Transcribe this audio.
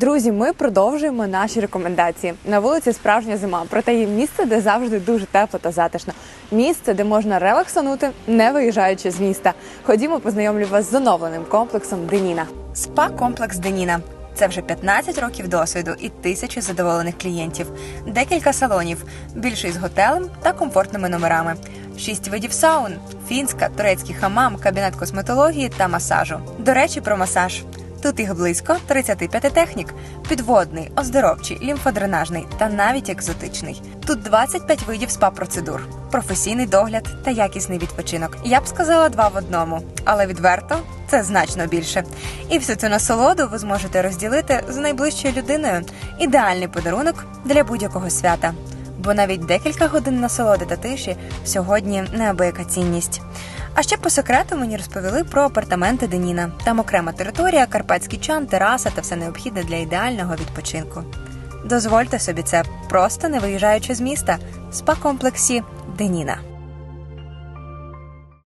Друзі, ми продовжуємо наші рекомендації. На вулиці справжня зима, проте є місце, де завжди дуже тепло та затишно. Місце, де можна релаксанути, не виїжджаючи з міста. Ходімо, познайомлю вас з оновленим комплексом Деніна. Спа-комплекс Деніна. Це вже 15 років досвіду і тисячі задоволених клієнтів, декілька салонів, більший з готелем та комфортними номерами, шість видів саун, фінська, турецький хамам, кабінет косметології та масажу. До речі, про масаж. Тут їх близько 35 технік: підводний, оздоровчий, лімфодренажний та навіть екзотичний. Тут 25 видів спа-процедур, професійний догляд та якісний відпочинок. Я б сказала два в одному, але відверто це значно більше. І всю цю насолоду ви зможете розділити з найближчою людиною. Ідеальний подарунок для будь-якого свята. Бо навіть декілька годин насолоди та тиші сьогодні неабияка цінність. А ще по секрету мені розповіли про апартаменти Деніна. Там окрема територія, карпатський чан, тераса та все необхідне для ідеального відпочинку. Дозвольте собі це, просто не виїжджаючи з міста, в спа-комплексі Деніна.